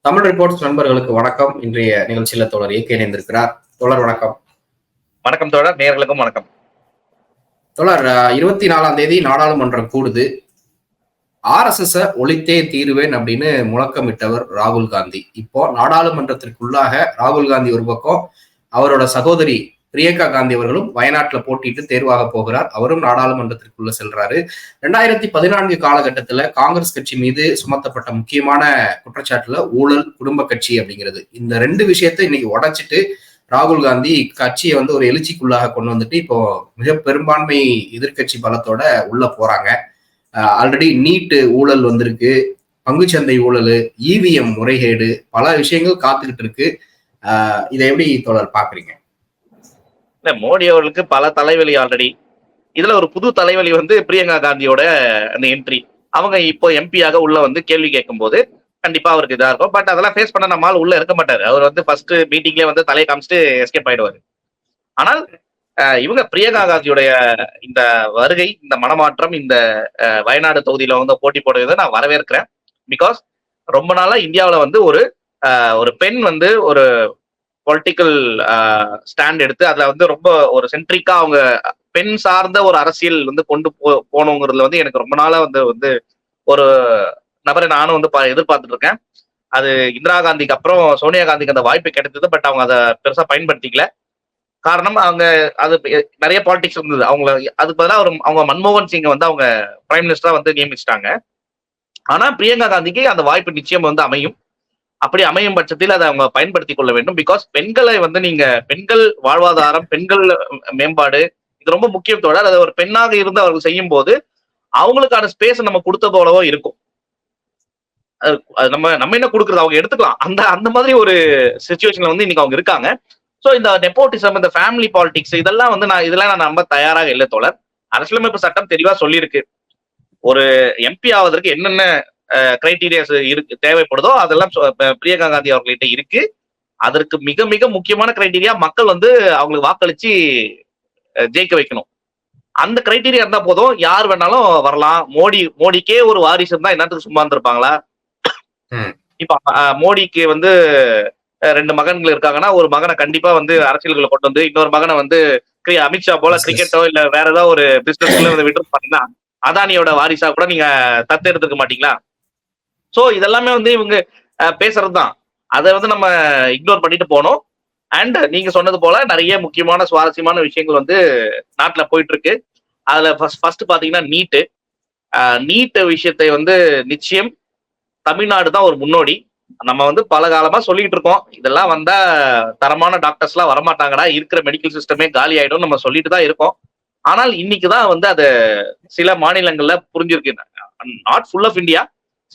Tamil reports நண்பர்களுக்கு வணக்கம். இன்றைய நிகழ்ச்சியில தோழர் இயக்க இணைந்திருக்கிறார். தோழர் வணக்கம். வணக்கம் தோழர். நேர்களுக்கும் வணக்கம். தோழர் இருபத்தி நாலாம் தேதி நாடாளுமன்றம் கூடுது. ஆர்எஸ்எஸ் ஒழித்தே தீருவேன் அப்படின்னு முழக்கமிட்டவர் ராகுல் காந்தி. இப்போ நாடாளுமன்றத்திற்குள்ளாக ராகுல் காந்தி ஒரு பக்கம் அவரோட சகோதரி பிரியங்கா காந்தி அவர்களும் வயநாட்டில் போட்டியிட்டு தேர்வாக போகிறார். அவரும் நாடாளுமன்றத்திற்குள்ள செல்றாரு. ரெண்டாயிரத்தி பதினான்கு காலகட்டத்தில் காங்கிரஸ் கட்சி மீது சுமத்தப்பட்ட முக்கியமான குற்றச்சாட்டுல ஊழல் குடும்ப கட்சி அப்படிங்கிறது. இந்த ரெண்டு விஷயத்த இன்னைக்கு உடைச்சிட்டு ராகுல் காந்தி கட்சியை வந்து ஒரு எழுச்சிக்குள்ளாக கொண்டு வந்துட்டு இப்போ மிக பெரும்பான்மை எதிர்கட்சி பலத்தோட உள்ள போறாங்க. ஆல்ரெடி நீட்டு ஊழல் வந்திருக்கு பங்குச்சந்தை ஊழல் இவிஎம் முறைகேடு பல விஷயங்கள் காத்துக்கிட்டு இருக்கு. இதை எப்படி தொடர் பாக்குறீங்க இல்ல மோடி அவர்களுக்கு பல தலைவலி ஆல்ரெடி இதுல ஒரு புது தலைவலி வந்து பிரியங்கா காந்தியோட அந்த என்ட்ரி அவங்க இப்போ எம்பியாக உள்ள வந்து கேள்வி கேட்கும் போது கண்டிப்பா அவருக்கு இதா இருக்கும். பட் அதெல்லாம் ஃபேஸ் பண்ண நம்மால் உள்ள இருக்க மாட்டாரு. அவர் வந்து ஃபர்ஸ்ட் மீட்டிங்லேயே வந்து தலையை காமிச்சிட்டு எஸ்கேப் ஆயிடுவாரு. ஆனால் இவங்க பிரியங்கா காந்தியுடைய இந்த வருகை இந்த மனமாற்றம் இந்த வயநாடு தொகுதியில வந்து போட்டி போடுறதை நான் வரவேற்கிறேன். பிகாஸ் ரொம்ப நாளா இந்தியாவில வந்து ஒரு ஒரு பெண் வந்து ஒரு பொலிட்டிக்கல் ஸ்டாண்ட் uh, எடுத்து அதுல வந்து ரொம்ப ஒரு சென்ட்ரிக்கா அவங்க பெண் சார்ந்த ஒரு அரசியல் வந்து கொண்டு போ போகணுங்கிறதுல வந்து எனக்கு ரொம்ப நாளா வந்து வந்து ஒரு நபரை நானும் வந்து எதிர்பார்த்துட்டு இருக்கேன் அது இந்திரா காந்திக்கு அப்புறம் சோனியா காந்திக்கு அந்த வாய்ப்பு கிடைத்தது பட் அவங்க அதை பெருசா பயன்படுத்திக்கல. காரணம் அவங்க அது நிறைய பாலிடிக்ஸ் இருந்தது. அவங்கள அதுக்கு பதிலாக ஒரு அவங்க மன்மோகன் சிங்கை வந்து அவங்க பிரைம் மினிஸ்டரா வந்து நியமிச்சிட்டாங்க. ஆனா பிரியங்கா காந்திக்கு அந்த வாய்ப்பு நிச்சயம் வந்து அமையும். அப்படி அமையும் பட்சத்தில் அதை அவங்க பயன்படுத்தி கொள்ள வேண்டும். பிகாஸ் பெண்களை வந்து நீங்க பெண்கள் வாழ்வாதாரம் பெண்கள் மேம்பாடு இது ரொம்ப முக்கியத்தோட அதை ஒரு பெண்ணாக இருந்து அவர்கள் செய்யும் போது அவங்களுக்கான ஸ்பேஸ் நம்ம கொடுத்த போலவோ இருக்கும். நம்ம நம்ம என்ன கொடுக்குறது? அவங்க எடுத்துக்கலாம். அந்த அந்த மாதிரி ஒரு சுச்சுவேஷன்ல வந்து இன்னைக்கு அவங்க இருக்காங்க. ஸோ இந்த நெப்போட்டிசம் இந்த ஃபேமிலி பாலிடிக்ஸ் இதெல்லாம் வந்து நான் இதெல்லாம் நான் நம்ப தயாராக இல்லை தோழர். அரசியலமைப்பு சட்டம் தெளிவா சொல்லியிருக்கு. ஒரு எம்பி ஆவதற்கு என்னென்ன கிரைட்டீரியாஸ் இருக்கு தேவைப்படுதோ அதெல்லாம் பிரியங்கா காந்தி அவர்கிட்ட இருக்கு. அதற்கு மிக மிக முக்கியமான கிரைட்டீரியா மக்கள் வந்து அவங்களுக்கு வாக்களிச்சு ஜெயிக்க வைக்கணும். அந்த கிரைட்டீரியா இருந்தா போதும். யார் வேணாலும் வரலாம். மோடி மோடிக்கே ஒரு வாரிசு இருந்தா என்னத்துக்கு சும்மா இருந்திருப்பாங்களா? இப்ப மோடிக்கு வந்து ரெண்டு மகன்கள் இருக்காங்கன்னா ஒரு மகனை கண்டிப்பா வந்து அரசியல்களை கொண்டு வந்து இன்னொரு மகனை வந்து அமித்ஷா போல கிரிக்கெட்டோ இல்ல வேற ஏதாவது ஒரு பிசினஸ்ல வந்து விட்டு பாத்தீங்கன்னா அதானியோட வாரிசா கூட நீங்க தத்து எடுத்துக்க மாட்டீங்களா? ஸோ இதெல்லாமே வந்து இவங்க பேசுறது தான் அதை வந்து நம்ம இக்னோர் பண்ணிட்டு போனோம். அண்ட் நீங்க சொன்னது போல நிறைய முக்கியமான சுவாரஸ்யமான விஷயங்கள் வந்து நாட்டுல போயிட்டு இருக்கு அதுல ஃபர்ஸ்ட் பாத்தீங்கன்னா நீட்டு. நீட்டு விஷயத்தை வந்து நிச்சயம் தமிழ்நாடு தான் ஒரு முன்னோடி. நம்ம வந்து பல காலமா சொல்லிட்டு இருக்கோம். இதெல்லாம் வந்தா தரமான டாக்டர்ஸ் எல்லாம் வரமாட்டாங்கடா. இருக்கிற மெடிக்கல் சிஸ்டமே காலி ஆயிடும் நம்ம சொல்லிட்டு தான் இருக்கோம். ஆனால் இன்னைக்குதான் வந்து அது சில மாநிலங்கள்ல புரிஞ்சிருக்கு. நாட் ஃபுல் ஆஃப் இந்தியா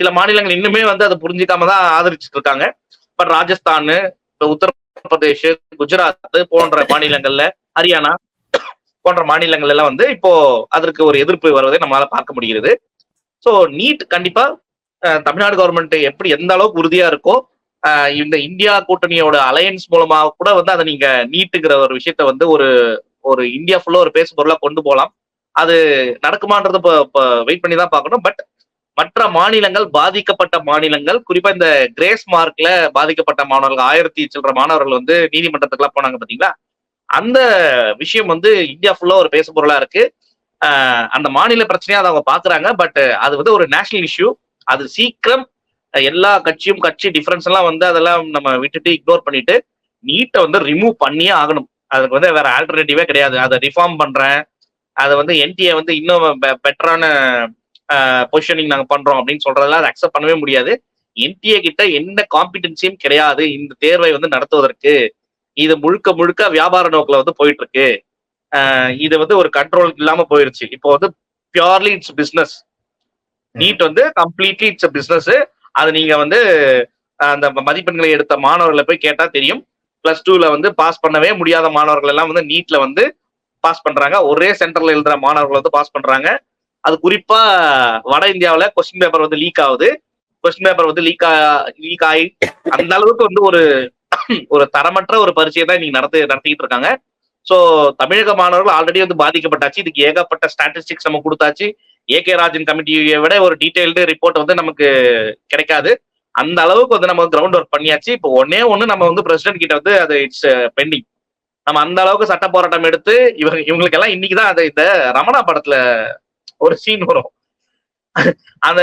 சில மாநிலங்கள் இன்னுமே வந்து அதை புரிஞ்சிக்காம தான் ஆதரிச்சுட்டு இருக்காங்க பட் ராஜஸ்தான் உத்தரப்பிரதேஷ் குஜராத் போன்ற மாநிலங்கள்ல ஹரியானா போன்ற மாநிலங்கள் எல்லாம் வந்து இப்போ அதற்கு ஒரு எதிர்ப்பு வருவதை நம்மளால பார்க்க முடிகிறது. ஸோ நீட் கண்டிப்பா தமிழ்நாடு கவர்மெண்ட் எப்படி எந்த அளவுக்கு உறுதியா இருக்கோ இந்த இந்தியா கூட்டணியோட அலையன்ஸ் மூலமா கூட வந்து அதை நீங்க நீட்டுங்கிற ஒரு விஷயத்த வந்து ஒரு ஒரு இந்தியா ஃபுல்லா ஒரு பேசு பொருளா கொண்டு போகலாம் அது நடக்குமான்றது வெயிட் பண்ணி தான் பார்க்கணும். பட் மற்ற மாநிலங்கள் பாதிக்கப்பட்ட மாநிலங்கள் குறிப்பா இந்த கிரேஸ் மார்க்ல பாதிக்கப்பட்ட மாணவர்கள் ஆயிரத்தி சில்லற மாணவர்கள் வந்து நீதிமன்றத்துக்குலாம் போனாங்க பாத்தீங்களா? அந்த விஷயம் வந்து இந்தியா ஃபுல்லா ஒரு பேசு பொருளா இருக்கு. அந்த மாநில பிரச்சனையா அதை அவங்க பாக்குறாங்க. பட் அது வந்து ஒரு நேஷனல் இஷ்யூ அது சீக்கிரம் எல்லா கட்சியும் கட்சி டிஃபரன்ஸ் எல்லாம் வந்து அதெல்லாம் நம்ம விட்டுட்டு இக்னோர் பண்ணிட்டு நீட்டை வந்து ரிமூவ் பண்ணியே ஆகணும். அதுக்கு வந்து வேற ஆல்டர்னேட்டிவே கிடையாது. அதை ரிஃபார்ம் பண்றேன். அதை வந்து என்டிஏ வந்து இன்னும் பெட்டரான பொசிஷனிங் நாங்க பண்றோம் அப்படின்னு சொல்றதெல்லாம் அதை அக்செப்ட் பண்ணவே முடியாது. என்டிஏ கிட்ட எந்த காம்பிடன்சியும் கிடையாது. இந்த தேர்வை வந்து நடத்துவதற்கு. இது முழுக்க முழுக்க வியாபார நோக்கில் வந்து போயிட்டு இருக்கு இது வந்து ஒரு கண்ட்ரோல் இல்லாம போயிருச்சு. இப்போ வந்து பியூர்லி இட்ஸ் பிஸ்னஸ் நீட் வந்து கம்ப்ளீட்லி இட்ஸ் பிஸ்னஸ் அது நீங்க வந்து அந்த மதிப்பெண்களை எடுத்த மாணவர்களை போய் கேட்டா தெரியும். பிளஸ் டூல வந்து பாஸ் பண்ணவே முடியாத மாணவர்கள் எல்லாம் வந்து நீட்ல வந்து பாஸ் பண்றாங்க. ஒரே சென்டர்ல எழுதுற மாணவர்கள் வந்து பாஸ் பண்றாங்க. அது குறிப்பா வட இந்தியாவில கொஸ்டின் பேப்பர் வந்து லீக் ஆகுது. கொஸ்டின் பேப்பர் வந்து லீக் லீக் ஆகி அந்த அளவுக்கு வந்து ஒரு ஒரு தரமற்ற ஒரு பரீட்சையை தான் நீங்க நடத்தி நடத்திக்கிட்டு இருக்காங்க. ஸோ தமிழக மாணவர்கள் ஆல்ரெடி வந்து பாதிக்கப்பட்டாச்சு. இதுக்கு ஏகப்பட்ட ஸ்டாட்டிஸ்டிக்ஸ் நம்ம கொடுத்தாச்சு. ஏகே ராஜன் கமிட்டியை விட ஒரு டீடைல்டு ரிப்போர்ட் வந்து நமக்கு கிடைக்காது. அந்த அளவுக்கு வந்து நம்ம கிரவுண்ட் ஒர்க் பண்ணியாச்சு. இப்போ ஒன்னே ஒண்ணு நம்ம வந்து பிரசிடென்ட் கிட்ட வந்து அது இட்ஸ் பெண்டிங் uh, நம்ம அந்த அளவுக்கு சட்ட போராட்டம் எடுத்து இவங்க இவங்களுக்கு எல்லாம் இன்னைக்குதான் அது இந்த ரமணா படத்துல ஒரு சீன் வரும். அந்த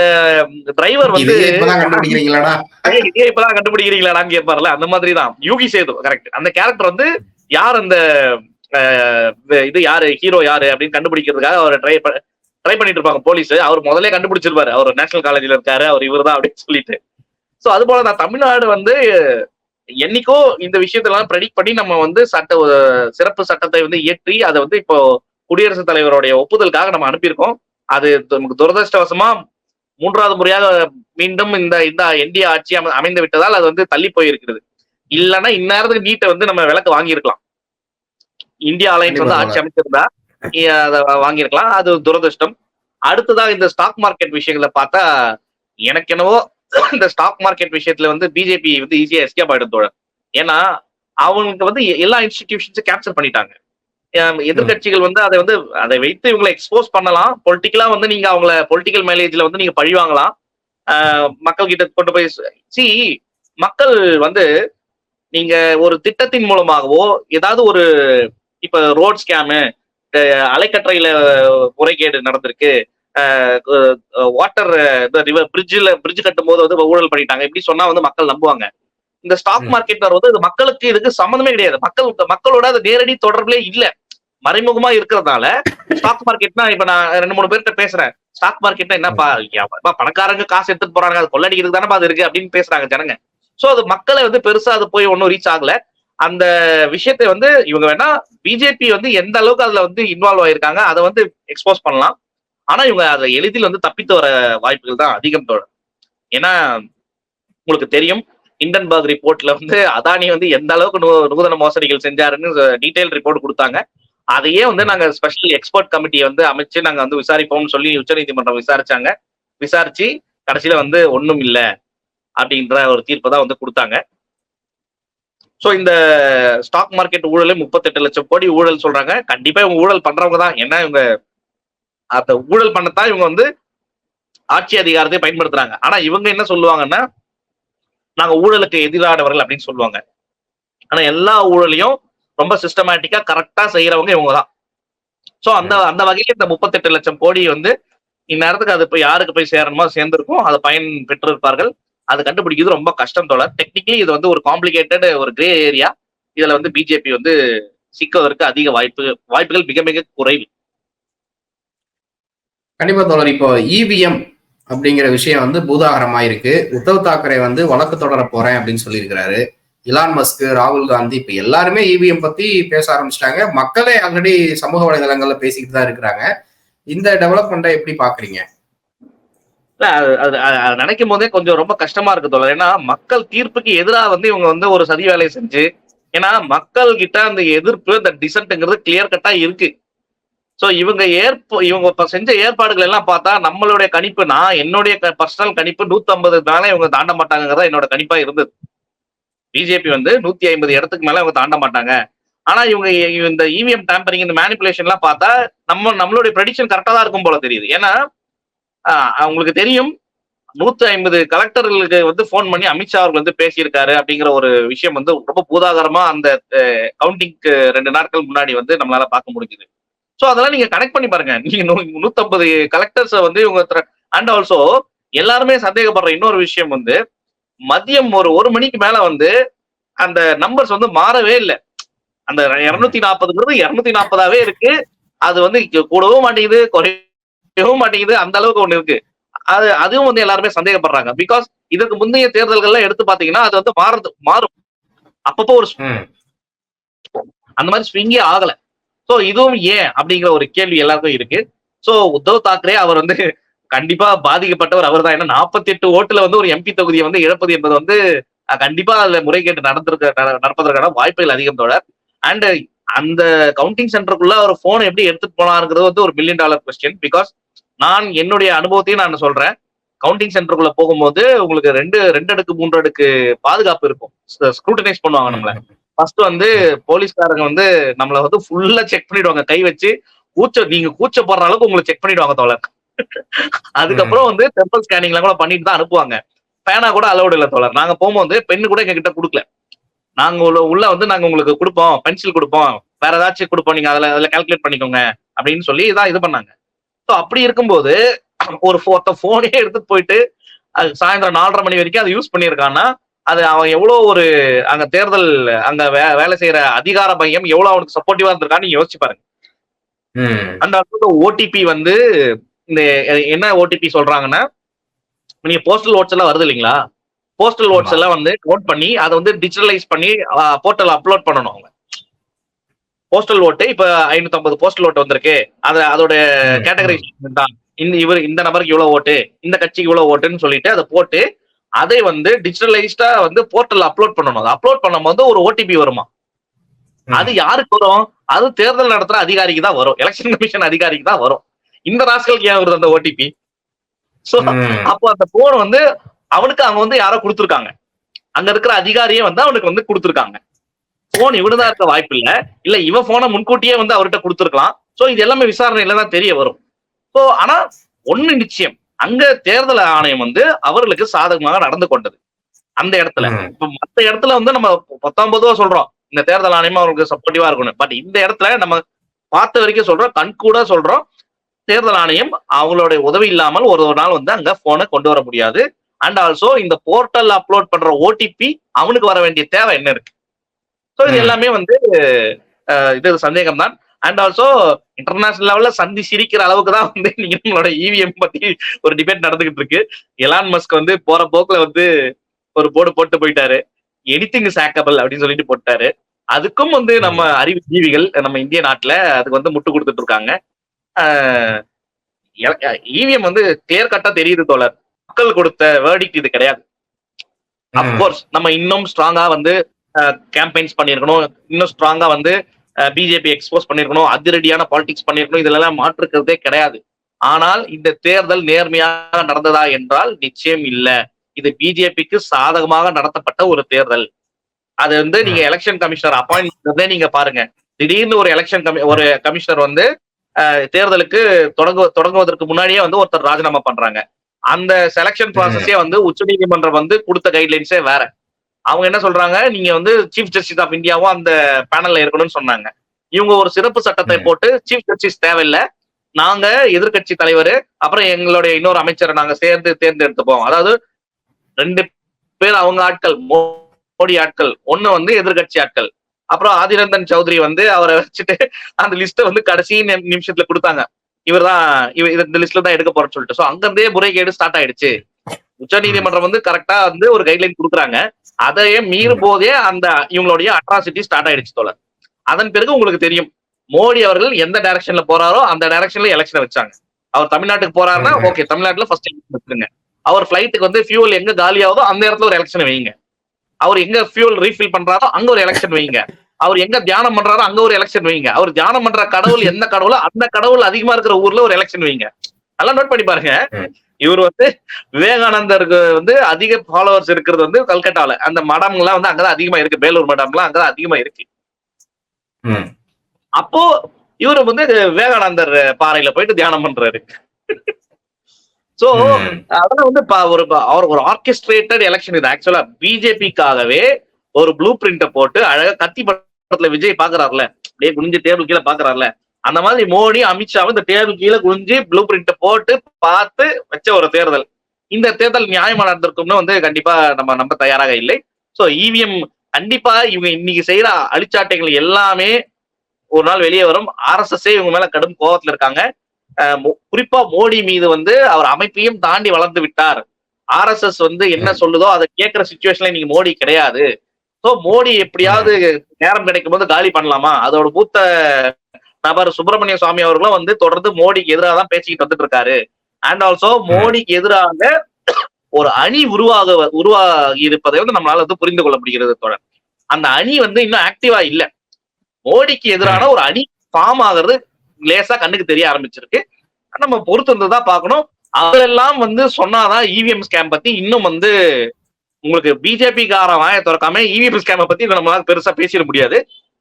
டிரைவர் வந்து இது இப்பதான் கண்டுபிடிக்கிறீங்களாடான்னு கேட்பார்ல. அந்த மாதிரி தான் யூகி சேது கரெக்ட் அந்த கேரக்டர் வந்து யார் அந்த இது யாரு? ஹீரோ யாரு? அப்படின்னு கண்டுபிடிக்கிறதுக்காக அவர் ட்ரை ட்ரை பண்ணிட்டு இருப்பாங்க போலீஸ் அவர் முதல்ல கண்டுபிடிச்சிருப்பாரு அவர் நேஷனல் காலேஜ்ல இருக்காரு. அவர் இவர்தான் அப்படின்னு சொல்லிட்டு. சோ அது போல தான் தமிழ்நாடு வந்து என்னைக்கோ இந்த விஷயத்தெல்லாம் ப்ரெடிக்ட் பண்ணி நம்ம வந்து சட்ட சிறப்பு சட்டத்தை வந்து இயற்றி அதை வந்து இப்போ குடியரசுத் தலைவருடைய ஒப்புதலுக்காக நம்ம அனுப்பியிருக்கோம். அது நமக்கு துரதிருஷ்டவசமா மூன்றாவது முறையாக மீண்டும் இந்த இந்த என்டிஏ ஆட்சி அம- அமைந்து விட்டதால் அது வந்து தள்ளி போயிருக்கிறது. இல்லைன்னா இந்நேரத்துக்கு நீட்டை வந்து நம்ம விலக்கு வாங்கியிருக்கலாம். இந்தியா அலைன்ஸ் வந்து ஆட்சி அமைச்சிருந்தா அதை வாங்கியிருக்கலாம். அது துரதிருஷ்டம். அடுத்ததா இந்த ஸ்டாக் மார்க்கெட் விஷயங்களை பார்த்தா எனக்கு என்னவோ இந்த ஸ்டாக் மார்க்கெட் விஷயத்துல வந்து பிஜேபி வந்து ஈஸியா எஸ்கேப் ஆயிடும் தோழர். ஏன்னா அவங்களுக்கு வந்து எல்லா இன்ஸ்டிடியூஷன்ஸும் கேப்சர் பண்ணிட்டாங்க. அஹ் எதிர்க்கட்சிகள் வந்து அதை வந்து அதை வைத்து இவங்களை எக்ஸ்போஸ் பண்ணலாம். பொலிட்டிக்கலா வந்து நீங்க அவங்கள பொலிட்டிக்கல் மைலேஜ்ல வந்து நீங்க பழி வாங்கலாம். மக்கள் கிட்ட கொண்டு போய் சி மக்கள் வந்து நீங்க ஒரு திட்டத்தின் மூலமாகவோ ஏதாவது ஒரு இப்ப ரோட் ஸ்கேமு அலைக்கற்றையில முறைகேடு நடந்திருக்கு. வாட்டர் ரிவர் பிரிட்ஜில் பிரிட்ஜ் கட்டும் போது வந்து ஊழல் பண்ணிட்டாங்க. இப்படி சொன்னா வந்து மக்கள் நம்புவாங்க. இந்த ஸ்டாக். மார்க்கெட் வந்து இது மக்களுக்கு இதுக்கு சம்மந்தமே கிடையாது. மக்கள் மக்களோட அது நேரடி தொடர்புலே இல்ல. மறைமுகமா இருக்கிறதுனால ஸ்டாக் மார்க்கெட்னா இப்ப நான் ரெண்டு மூணு பேர்கிட்ட பேசுறேன். ஸ்டாக் மார்க்கெட்னா என்னப்பா பணக்காரங்க காசு எடுத்துட்டு போறாங்க அது கொள்ளடிக்கிறது தானே அது இருக்கு அப்படின்னு பேசுறாங்க ஜனங்க. சோ அது மக்களை வந்து பெருசா அது போய் ஒன்னும் ரீச் ஆகல. அந்த விஷயத்தை வந்து இவங்க வேணா பிஜேபி வந்து எந்த அளவுக்கு அதுல வந்து இன்வால்வ் ஆயிருக்காங்க அதை வந்து எக்ஸ்போஸ் பண்ணலாம். ஆனா இவங்க அதை எளிதில் வந்து தப்பித்து வர வாய்ப்புகள் தான் அதிகம் ஏன்னா உங்களுக்கு தெரியும் இண்டன்பர்க் ரிப்போர்ட்ல வந்து அதானி வந்து எந்த அளவுக்கு நூ- நூதன மோசடிகள் செஞ்சாருன்னு டீட்டெயில் ரிப்போர்ட் கொடுத்தாங்க. அதையே வந்து நாங்க ஸ்பெஷல் எக்ஸ்பர்ட் கமிட்டியை வந்து அமைச்சு நாங்க வந்து விசாரிப்போம்னு சொல்லி உச்சநீதிமன்றம் விசாரிச்சாங்க. விசாரிச்சு கடைசியில வந்து ஒண்ணும் இல்ல அப்படின்ற ஒரு தீர்ப்பை தான் வந்து கொடுத்தாங்க. சோ இந்த ஸ்டாக் மார்க்கெட் ஊழலே முப்பத்தெட்டு லட்சம் கோடி ஊழல் சொல்றாங்க. கண்டிப்பா இவங்க ஊழல் பண்றவங்க தான். ஏன்னா இவங்க அந்த ஊழல் பண்ணத்தான் இவங்க வந்து ஆட்சி அதிகாரத்தை பயன்படுத்துறாங்க. ஆனா இவங்க என்ன சொல்லுவாங்கன்னா நாங்க ஊழலுக்கு எதிரானவர்கள் அப்படின்னு சொல்லுவாங்க. ஆனா எல்லா ஊழலையும் ரொம்ப சிஸ்டமேட்டிக்கா கரெக்டா செய்யறவங்க இவங்க தான் சோ அந்த அந்த வகையில இந்த முப்பத்தெட்டு லட்சம் கோடி வந்து இந்நேரத்துக்கு அது போய் யாருக்கு போய் சேரணுமோ சேர்ந்திருக்கும். அதை பயன் பெற்றிருப்பார்கள். அது கண்டுபிடிக்கிறது ரொம்ப கஷ்டம் தோழர். டெக்னிக்கலி இது வந்து ஒரு காம்ப்ளிகேட்டட் ஒரு கிரே ஏரியா இதுல வந்து பிஜேபி வந்து சிக்குவதற்கு அதிக வாய்ப்பு வாய்ப்புகள் மிக மிக குறைவு. கண்டிப்பா தோழர். இப்போ இவிஎம் அப்படிங்கிற விஷயம் வந்து பூதாகரமா இருக்கு. உத்தவ் தாக்கரே வந்து வழக்கு தொடர போறேன் அப்படின்னு சொல்லியிருக்கிறாரு. இலான் மஸ்க் ராகுல் காந்தி இப்ப எல்லாருமே இவிஎம் பத்தி பேச ஆரம்பிச்சிட்டாங்க. மக்களே ஆல்ரெடி சமூக வலைதளங்கள்ல பேசிக்கிட்டு தான் இருக்கிறாங்க. இந்த டெவலப்மெண்ட்டை எப்படி பாக்குறீங்க? இல்ல அது அது நினைக்கும் போதே கொஞ்சம் ரொம்ப கஷ்டமா இருக்கு தோழர். ஏன்னா மக்கள் தீர்ப்புக்கு எதிராக வந்து இவங்க வந்து ஒரு சதி வேலையை செஞ்சு ஏன்னா மக்கள் கிட்ட அந்த எதிர்ப்பு அந்த டிசன்ட்ங்கிறது கிளியர் கட்டா இருக்கு. ஸோ இவங்க ஏற்ப இவங்க இப்போ செஞ்ச ஏற்பாடுகள் எல்லாம் பார்த்தா நம்மளுடைய கணிப்பு நான் என்னுடைய பர்சனல் கணிப்பு நூற்றைம்பது மேலே இவங்க தாண்ட மாட்டாங்கிறதா என்னோட கணிப்பா இருந்தது. பிஜேபி வந்து நூத்தி ஐம்பது இடத்துக்கு மேல இவங்க தாண்ட மாட்டாங்க. ஆனா இவங்க இந்த இவிஎம் டேம்பரிங் இந்த மேனிபுலேஷன் எல்லாம் பார்த்தா நம்ம நம்மளுடைய ப்ரெடிக்ஷன் கரெக்டா தான் இருக்கும் போல தெரியுது. ஏன்னா அவங்களுக்கு தெரியும் நூத்தி ஐம்பது கலெக்டர்களுக்கு வந்து ஃபோன் பண்ணி அமித்ஷா அவர்கள் வந்து பேசியிருக்காரு அப்படிங்கிற ஒரு விஷயம் வந்து ரொம்ப பூதாகரமா அந்த கவுண்டிங்க்கு ரெண்டு நாட்கள் முன்னாடி வந்து நம்மளால பார்க்க முடிஞ்சுது. சோ அதெல்லாம் நீங்க கனெக்ட் பண்ணி பாருங்க. நீங்க நூத்தம்பது கலெக்டர்ஸ் வந்து இவங்க அண்ட் ஆல்சோ எல்லாருமே சந்தேகப்படுற இன்னொரு விஷயம் வந்து மதியம் ஒரு ஒரு மணிக்கு மேல வந்து அந்த நம்பர்ஸ் வந்து மாறவே இல்லை. அந்த இருநூத்தி நாற்பதுங்கிறது இருநூத்தி நாற்பதாவே இருக்கு. அது வந்து கூடவும் மாட்டேங்குது குறையவும் மாட்டேங்குது அந்த அளவுக்கு ஒண்ணு இருக்கு. அது அதுவும் வந்து எல்லாருமே சந்தேகப்படுறாங்க. பிகாஸ் இதற்கு முந்தைய தேர்தல்கள்லாம் எடுத்து பாத்தீங்கன்னா அது வந்து மாறுது மாறும். அப்பப்போ ஒரு. அந்த மாதிரி ஸ்விங்கே ஆகல. சோ இதுவும் ஏன் அப்படிங்கிற ஒரு கேள்வி எல்லாருக்கும் இருக்கு. சோ உத்தவ் தாக்கரே அவர் வந்து கண்டிப்பா பாதிக்கப்பட்டவர் அவர் தான் ஏன்னா நாற்பத்தி எட்டு ஓட்டுல வந்து ஒரு எம்பி தொகுதியை வந்து இழப்பது என்பது வந்து கண்டிப்பா அதுல முறைகேட்டு நடந்திருக்க நட- நடப்பதற்கான வாய்ப்புகள் அதிகம் தோழர். அண்ட் அந்த கவுண்டிங் சென்டருக்குள்ள அவர் போன் எப்படி எடுத்துட்டு போனாருங்கிறது வந்து ஒரு மில்லியன் டாலர் கொஸ்டின் பிகாஸ் நான் என்னுடைய அனுபவத்தையும் நான் சொல்றேன். கவுண்டிங் சென்டருக்குள்ள போகும்போது உங்களுக்கு ரெண்டு ரெண்டு அடுக்கு மூன்று அடுக்கு பாதுகாப்பு இருக்கும். ஸ்க்ரூட்டனைஸ் பண்ணுவாங்க நம்மள. ஃபர்ஸ்ட் வந்து போலீஸ்காரங்க வந்து நம்மள வந்து ஃபுல்லா செக் பண்ணிடுவாங்க. கை வச்சு கூச்ச நீங்க கூச்சப்படுற அளவுக்கு உங்களை செக் பண்ணிடுவாங்க தோழர். அதுக்கப்புறம் வந்து டெம்பிள் ஸ்கேனிங்லாம் கூட பண்ணிட்டு தான் அனுப்புவாங்க. பேனா கூட அலௌடு இல்ல தோழர். நாங்க போகும்போது பெண்ணு கூட எங்க கிட்ட கொடுக்கல. நாங்க உள்ள உள்ள வந்து நாங்க உங்களுக்கு கொடுப்போம் பென்சில் கொடுப்போம். வேற ஏதாச்சும் கொடுப்போம். நீங்க அதுல அதுல கால்குலேட் பண்ணிக்கோங்க அப்படின்னு சொல்லி இதான் இது பண்ணாங்க. ஸோ அப்படி இருக்கும்போது ஒரு ஒருத்த போனே எடுத்துட்டு போயிட்டு அது சாயந்தரம் நாலரை மணி வரைக்கும் அதை யூஸ் பண்ணியிருக்கான்னா அது அவன் எவ்வளவு ஒரு அங்க தேர்தல் அங்க வேலை செய்யற அதிகார மையம் எவ்வளவு அவனுக்கு சப்போர்ட்டிவா இருந்திருக்கான்னு யோசிச்சு பாருங்க. அந்த ஓடிபி வந்து இந்த என்ன ஓடிபி சொல்றாங்கன்னா நீங்க போஸ்டல் ஓட்ஸ் எல்லாம் வருது இல்லைங்களா போஸ்டல் ஓட்ஸ். எல்லாம் வந்து நோட் பண்ணி அதை வந்து டிஜிட்டலைஸ் பண்ணி போர்ட்டல் அப்லோட் பண்ணணும் அவங்க போஸ்டல் ஓட்டு இப்ப ஐநூத்தி ஐம்பது போஸ்டல் ஓட்டு வந்திருக்கு அத அதோட ம். கேட்டகரி தான் இந்த இவர் இந்த நபருக்கு இவ்வளவு ஓட்டு இந்த கட்சிக்கு இவ்வளவு ஓட்டுன்னு சொல்லிட்டு அதை போட்டு அதை வந்து டிஜிட்டலைஸ்டா வந்து போர்ட்டல் அப்லோட் பண்ணணும். அதை அப்லோட் பண்ணும்போது ஒரு ஓடிபி வருமா. அது யாருக்கு வரும்? அது தேர்தல் நடத்துற அதிகாரிக்கு தான் வரும். எலெக்ஷன் கமிஷன் அதிகாரிக்கு தான் வரும். இந்த ராசிகளுக்கு ஏன் வருது அந்த ஓடிபி சோ. அப்போ அந்த போன் வந்து அவனுக்கு அவங்க வந்து யாரோ கொடுத்துருக்காங்க. அங்க இருக்கிற அதிகாரியே வந்து அவனுக்கு வந்து கொடுத்துருக்காங்க. போன் இவனுதான் இருக்க வாய்ப்பு இல்ல. இல்ல இவன் போனை முன்கூட்டியே வந்து அவர்கிட்ட கொடுத்துருக்கலாம். சோ இது எல்லாமே விசாரணையில தான் தெரிய வரும். சோ ஆனா ஒண்ணு நிச்சயம். அங்க தேர்தல் ஆணையம் வந்து அவர்களுக்கு சாதகமாக நடந்து கொண்டது. அந்த இடத்துல. இப்ப மத்த இடத்துல வந்து நம்ம பத்தொன்பதுவா சொல்றோம். இந்த தேர்தல் ஆணையம் அவங்களுக்கு சப்போர்ட்டிவா இருக்கணும். பட் இந்த இடத்துல நம்ம பார்த்த வரைக்கும் சொல்றோம் கண்கூட சொல்றோம். தேர்தல் ஆணையம் அவங்களுடைய உதவி இல்லாமல் ஒரு ஒரு நாள் வந்து அங்க போனை கொண்டு வர முடியாது. அண்ட் ஆல்சோ இந்த போர்ட்டல் அப்லோட் பண்ற ஓடிபி அவனுக்கு வர வேண்டிய தேவை என்ன இருக்கு? ஸோ இது. எல்லாமே வந்து இது சந்தேகம் தான் அண்ட் ஆல்சோ இன்டர்நேஷனல் லெவல்ல சந்தி சிரிக்கிற அளவுக்கு தான் வந்து நீங்க நம்மளோட இவிஎம் பத்தி ஒரு டிபேட் நடந்துகிட்டு இருக்கு. எலான் மஸ்க் வந்து போற போக்குல வந்து ஒரு போர்டு போட்டு போயிட்டாரு. எனிதிங் சாக்கபிள் அப்படின்னு சொல்லிட்டு போட்டாரு. அதுக்கும் வந்து நம்ம அறிவு ஜீவிகள் நம்ம இந்திய நாட்டுல அதுக்கு வந்து முட்டு கொடுத்துட்டு இருக்காங்க. இவிஎம் வந்து கிளியர் கட்டா தெரியுது தோழர். மக்கள் கொடுத்த வேர்டிக்ட் இது கிடையாது. அப்கோர்ஸ் நம்ம இன்னும் ஸ்ட்ராங்கா வந்து கேம்பெயின்ஸ் பண்ணிருக்கணும் இன்னும் ஸ்ட்ராங்கா வந்து பிஜேபி எக்ஸ்போஸ் பண்ணிருக்கணும் அதிரடியான பாலிடிக்ஸ் பண்ணிருக்கணும் இதெல்லாம் மாற்றுக்கிறதே கிடையாது. ஆனால் இந்த தேர்தல் நேர்மையாக நடந்ததா என்றால் நிச்சயம் இல்ல. இது பிஜேபிக்கு சாதகமாக நடத்தப்பட்ட ஒரு தேர்தல். அது வந்து நீங்க எலெக்ஷன் கமிஷனர் அப்பாயிண்ட் நீங்க பாருங்க. திடீர்னு ஒரு எலெக்ஷன் ஒரு கமிஷனர் வந்து தேர்தலுக்கு தொடங்கு தொடங்குவதற்கு முன்னாடியே வந்து ஒருத்தர் ராஜினாமா பண்றாங்க. அந்த செலெக்ஷன் ப்ராசஸே வந்து உச்சநீதிமன்றம் வந்து கொடுத்த கைட்லைன்ஸே வேற. அவங்க என்ன சொல்றாங்க? நீங்க வந்து சீஃப் ஜஸ்டிஸ் ஆஃப் இந்தியாவும் அந்த பேனல்ல இருக்கணும்னு சொன்னாங்க. இவங்க ஒரு சிறப்பு சட்டத்தை. போட்டு சீஃப் ஜஸ்டிஸ் தேவையில்லை. நாங்க எதிர்க்கட்சி தலைவர் அப்புறம் எங்களுடைய இன்னொரு அமைச்சரை நாங்க சேர்ந்து தேர்ந்தெடுத்துப்போம் அதாவது ரெண்டு பேர் அவங்க ஆட்கள் மோடி ஆட்கள் ஒண்ணு வந்து எதிர்க்கட்சி ஆட்கள். அப்புறம் ஆதிரந்தன் சௌத்ரி வந்து அவரை வச்சுட்டு அந்த லிஸ்ட்டை வந்து கடைசி நிமிஷத்துல கொடுத்தாங்க. இவர்தான் இவ இது- இந்த லிஸ்ட்ல தான் எடுக்க போறேன்னு சொல்லிட்டு. சோ அங்கிருந்தே முறைகேடு ஸ்டார்ட் ஆயிடுச்சு. உச்ச நீதிமன்றம் வந்து கரெக்டா வந்து ஒரு கைட்லைன் கொடுக்குறாங்க. அதையே மீறும் போதே அந்த இவங்களுடைய அட்ராசிட்டி ஸ்டார்ட் ஆயிடுச்சு தோழர். அதன் பிறகு உங்களுக்கு தெரியும். மோடி அவர்கள் எந்த டைரக்ஷன்ல போறாரோ அந்த டைரக்ஷன்ல எலெக்ஷன் வச்சாங்க. அவர் தமிழ்நாட்டுக்கு போறாருன்னா. ஓகே தமிழ்நாட்டுல ஃபர்ஸ்ட் வச்சுருங்க. அவர் ஃபிளைட்டுக்கு வந்து ஃபியூல் எங்க காலியாகுதோ அந்த இடத்துல ஒரு எலெக்ஷன் வைங்க. அவர் எங்க ஃபியூல் ரீஃபில் பண்றாரோ அங்க ஒரு எலெக்ஷன் வைங்க. அவர் எங்க தியானம் பண்றாரோ அங்க ஒரு எலெக்ஷன் வைங்க. அவர் தியானம் பண்ற கடவுள் எந்த கடவுளோ அந்த கடவுள் அதிகமா இருக்கிற ஊர்ல ஒரு எலெக்ஷன் வைங்க. நல்லா நோட் பண்ணி பாருங்க. இவர் வந்து விவேகானந்தருக்கு வந்து அதிக ஃபாலோவர்ஸ் இருக்கிறது வந்து கல்கட்டால. அந்த மடம்லாம் வந்து அங்கதான் அதிகமா இருக்கு. பேலூர் மடம்லாம் அங்கதான் அதிகமா இருக்கு. ம். அப்போ இவரு வந்து விவேகானந்தர் பாறையில போயிட்டு தியானம் பண்றாரு. சோ. அதெல்லாம் வந்து ஒரு அவர் ஒரு ஆர்கெஸ்ட்ரேட்டட் எலெக்ஷன் இது. ஆக்சுவலா பிஜேபிக்காகவே ஒரு ப்ளூ பிரிண்ட போட்டு அழகா கத்தி படத்துல விஜய் பாக்குறாருல. அப்படியே குனிஞ்சு டேபிள் கீழே பாக்குறாருல. அந்த மாதிரி மோடி அமித்ஷாவும் இந்த டேபிள் கீழே குனிஞ்சு ப்ளூ பிரிண்ட போட்டு பார்த்து வச்ச ஒரு தேர்தல். இந்த தேர்தல் நியாயமா நடந்திருக்கும்னு வந்து கண்டிப்பா நம்ம நம்ப தயாராக இல்லை. சோ இவிஎம் கண்டிப்பா இவங்க இன்னைக்கு செய்யற அழிச்சாட்டைகள் எல்லாமே ஒரு நாள் வெளியே வரும். ஆர்எஸ்எஸ்ஸே இவங்க மேல கடும் கோவத்துல இருக்காங்க. குறிப்பா மோடி மீது வந்து அவர் அமைப்பையும் தாண்டி வளர்ந்து விட்டார். ஆர்எஸ்எஸ் வந்து என்ன சொல்லுதோ அதை கேட்கிற சுச்சுவேஷன்ல நீங்க மோடி கிடையாது. சோ மோடி எப்படியாவது நேரம் கிடைக்கும் போது காலி பண்ணலாமா? அதோட மூத்த நபர் சுப்பிரமணிய சுவாமி அவர்களும் வந்து தொடர்ந்து மோடிக்கு எதிராக தான் பேசிக்கிட்டு வந்துட்டு இருக்காரு அண்ட் ஆல்சோ மோடிக்கு எதிராக ஒரு அணி உருவாக உருவாகி இருப்பதை வந்து நம்மளால வந்து புரிந்து கொள்ள முடிகிறது தொடர் அந்த அணி வந்து இன்னும் ஆக்டிவா இல்ல. மோடிக்கு எதிரான ஒரு அணி ஃபார்ம் ஆகுறது லேசா கண்ணுக்கு தெரிய ஆரம்பிச்சிருக்கு. நம்ம பொறுத்து இருந்ததா தான் பார்க்கணும். அதெல்லாம் வந்து சொன்னாதான் இவிஎம் ஸ்கேம் பத்தி இன்னும் வந்து உங்களுக்கு பிஜேபி காரம் வாய திறக்காம இவிஎம் ஸ்கேம பத்தி நம்மளால பெருசா பேசிட முடியாது.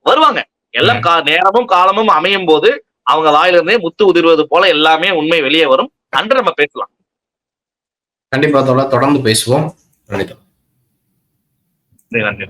வருவாங்க. எல்லாம் கா- நேரமும் காலமும் அமையும் போது அவங்க வாயிலிருந்தே முத்து உதிர்வது போல எல்லாமே உண்மை வெளியே வரும். அன்று நம்ம பேசலாம். கண்டிப்பா தொடர்ந்து பேசுவோம். நன்றி நன்றி.